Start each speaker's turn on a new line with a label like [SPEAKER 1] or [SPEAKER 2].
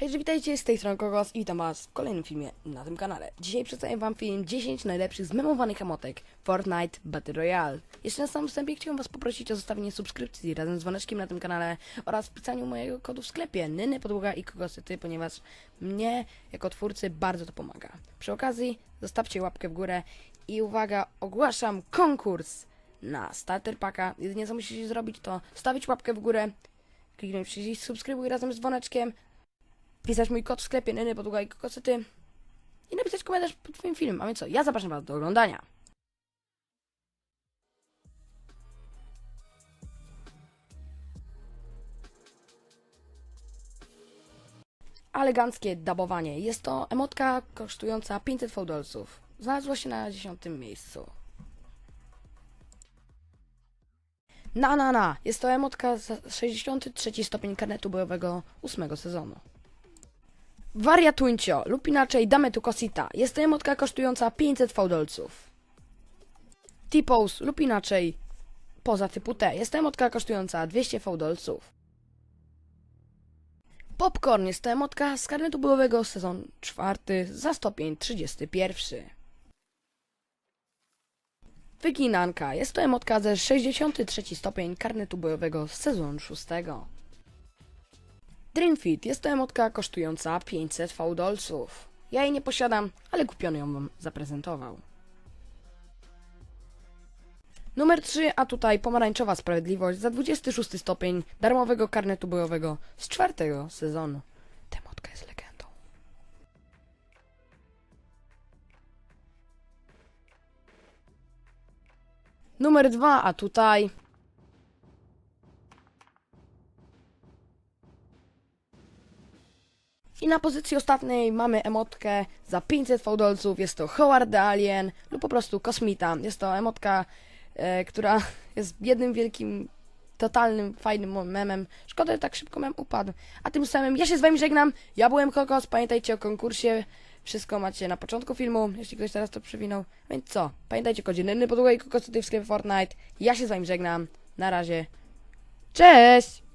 [SPEAKER 1] Hej, witajcie, z tej strony Kogos i witam was w kolejnym filmie na tym kanale. Dzisiaj przedstawię wam film 10 najlepszych zmemowanych emotek Fortnite Battle Royale. Jeszcze na samym wstępie chciałbym was poprosić o zostawienie subskrypcji razem z dzwoneczkiem na tym kanale oraz wpisaniu mojego kodu w sklepie Nyny Podłoga i Kogosyty, ponieważ mnie jako twórcy bardzo to pomaga. Przy okazji zostawcie łapkę w górę i uwaga, ogłaszam konkurs na starter packa. Jedynie co musicie zrobić to stawić łapkę w górę, kliknąć przycisk subskrybuj razem z dzwoneczkiem, wpisać mój kod w sklepie Nyny Podługa i Kokosety i napisać komentarz pod twoim filmem. A więc co, ja zapraszam was do oglądania. Eleganckie dabowanie. Jest to emotka kosztująca 500 fałdolców. Znalazła się na 10 miejscu. Na na na! Jest to emotka za 63 stopień karnetu bojowego 8 sezonu. Wariatuńcio lub inaczej damy tu kosita. Jest to emotka kosztująca 500 fałdolców. T-pose lub inaczej poza typu T. Jest to emotka kosztująca 200 fałdolców. Popcorn jest to emotka z karnetu bojowego sezon 4 za stopień 31. Wyginanka jest to emotka ze 63 stopień karnetu bojowego z sezonu 6. Dreamfit jest to emotka kosztująca 500 fałdolców. Ja jej nie posiadam, ale kupiony ją wam zaprezentował. Numer 3, a tutaj pomarańczowa sprawiedliwość za 26 stopień darmowego karnetu bojowego z czwartego sezonu. Ta emotka jest legendą. Numer 2, a tutaj I na pozycji ostatniej mamy emotkę za 500 fałdolców. Jest to Howard the Alien lub po prostu Kosmita. Jest to emotka, e, która jest jednym wielkim, totalnym, fajnym memem. Szkoda, że tak szybko mem upadł. A tym samym ja się z wami żegnam. Ja byłem Kokos. Pamiętajcie o konkursie. Wszystko macie na początku filmu, jeśli ktoś teraz to przewinął. Więc co? Pamiętajcie kodzie podłogę i kokosy w sklepie Fortnite. Ja się z wami żegnam. Na razie. Cześć!